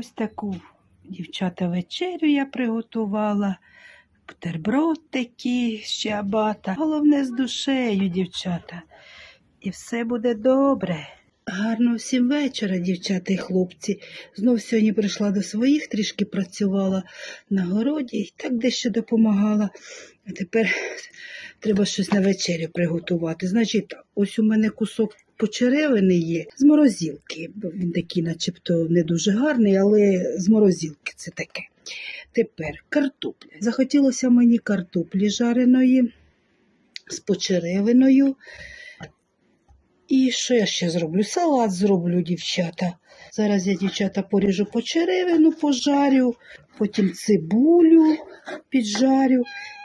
Ось таку дівчата вечерю я приготувала. Бутерброд такий, ще абата. Головне з душею, дівчата. І все буде добре. Гарного всім вечора, дівчата і хлопці. Знов сьогодні прийшла до своїх, трішки працювала на городі і так дещо допомагала. А тепер треба щось на вечерю приготувати. Значить, ось у мене кусок почеревини є з морозилки. Він такий, начебто, не дуже гарний, але з морозилки це таке. Тепер картопля. Захотілося мені картоплі жареної з почеревиною. І що я ще зроблю? Салат зроблю, дівчата. Зараз я, дівчата, поріжу почеревину, пожарю, потім цибулю піджарю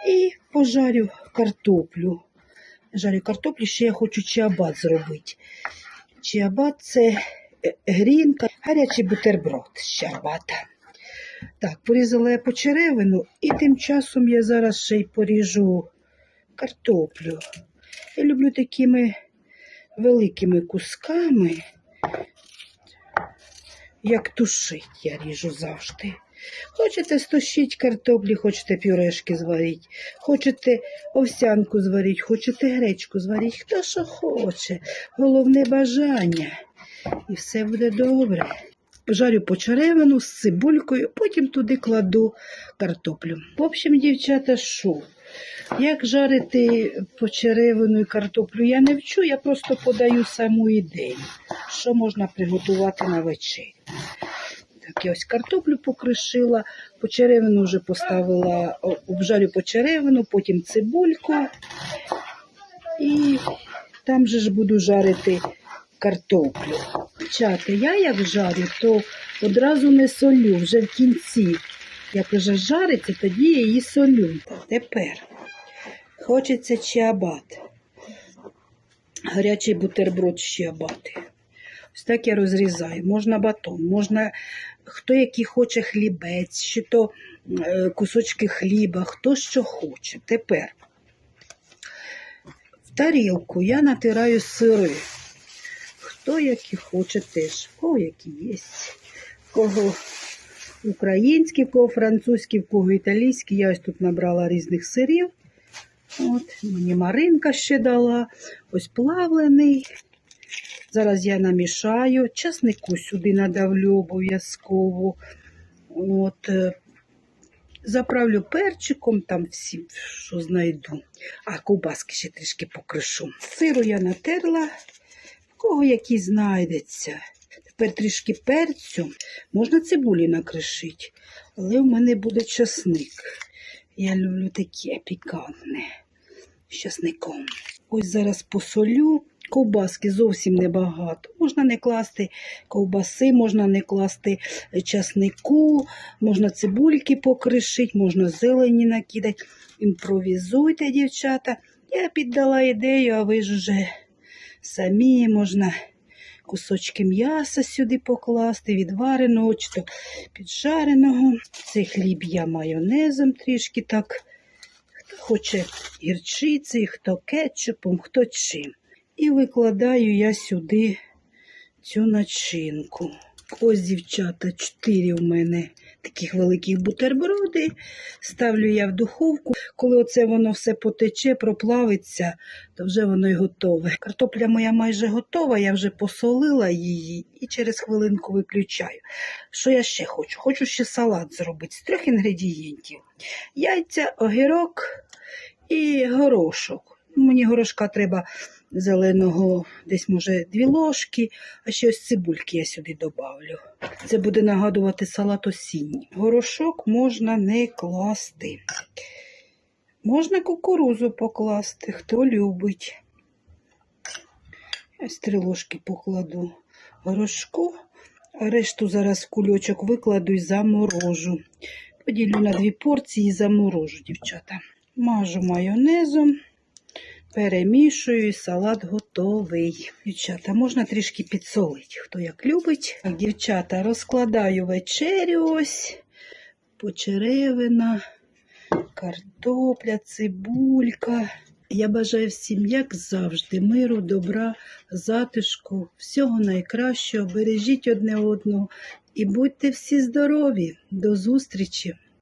і пожарю картоплю. Жарю картоплю, ще я хочу чиабат зробити. Чиабат це е, грінка, гарячий бутерброд з чиабата. Так, порізала я почеревину і тим часом я зараз ще й поріжу картоплю. Я люблю такими великими кусками, як тушить, я ріжу завжди. Хочете стощить картоплі, хочете пюрешки зваріть, хочете овсянку зваріть, хочете гречку зваріть, хто що хоче. Головне бажання. І все буде добре. Жарю почеревину з цибулькою, потім туди кладу картоплю. В общем, дівчата, що? Як жарити почеревину і картоплю, я не вчу, я просто подаю саму ідею, що можна приготувати на вечерю. Так, я ось картоплю покришила, почеревину вже поставила, обжарю почеревину, потім цибульку. І там же ж буду жарити картоплю. Чати, я як жарю, то одразу не солю, вже в кінці. Як вже жариться, тоді я її солю. Тепер хочеться чиабат. Гарячий бутерброд з чиабати. Ось так я розрізаю. Можна батон, можна хто який хоче хлібець, чи то е, кусочки хліба, хто що хоче. Тепер в тарілку я натираю сири. Хто які хоче теж, кого які є. Кого українські, в кого французькі, в кого італійські. Я ось тут набрала різних сирів. От, мені Маринка ще дала. Ось плавлений. Зараз я намішаю. Часнику сюди надавлю обов'язково. От, е, заправлю перчиком, там всі, що знайду. А ковбаски ще трішки покришу. Сиру я натерла, в кого який знайдеться. Тепер трішки перцю. Можна цибулі накришити, але в мене буде часник. Я люблю таке пікантне з часником. Ось зараз посолю. Ковбаски зовсім небагато. Можна не класти ковбаси, можна не класти часнику, можна цибульки покришити, можна зелені накидати. Імпровізуйте, дівчата. Я піддала ідею, а ви ж уже самі можна кусочки м'яса сюди покласти, відвареного чи то піджареного. Цей хліб я майонезом трішки так. Хто хоче гірчиці, хто кетчупом, хто чим. І викладаю я сюди цю начинку. Ось, дівчата, чотири у мене таких великих бутерброди. Ставлю я в духовку. Коли оце воно все потече, проплавиться, то вже воно й готове. Картопля моя майже готова, я вже посолила її і через хвилинку виключаю. Що я ще хочу? Хочу ще салат зробити з трьох інгредієнтів: яйця, огірок і горошок. Мені горошка треба зеленого, десь, може, дві ложки, а ще ось цибульки я сюди добавлю. Це буде нагадувати салат осінній. Горошок можна не класти. Можна кукурузу покласти, хто любить. Ось три ложки покладу горошку, а решту зараз кульочок викладу і заморожу. Поділю на дві порції і заморожу, дівчата. Мажу майонезом. Перемішую і салат готовий. Дівчата, можна трішки підсолити, хто як любить. Так, дівчата, розкладаю вечерю ось, почеревина, картопля, цибулька. Я бажаю всім, як завжди, миру, добра, затишку, всього найкращого. Бережіть одне одного І будьте всі здорові. До зустрічі!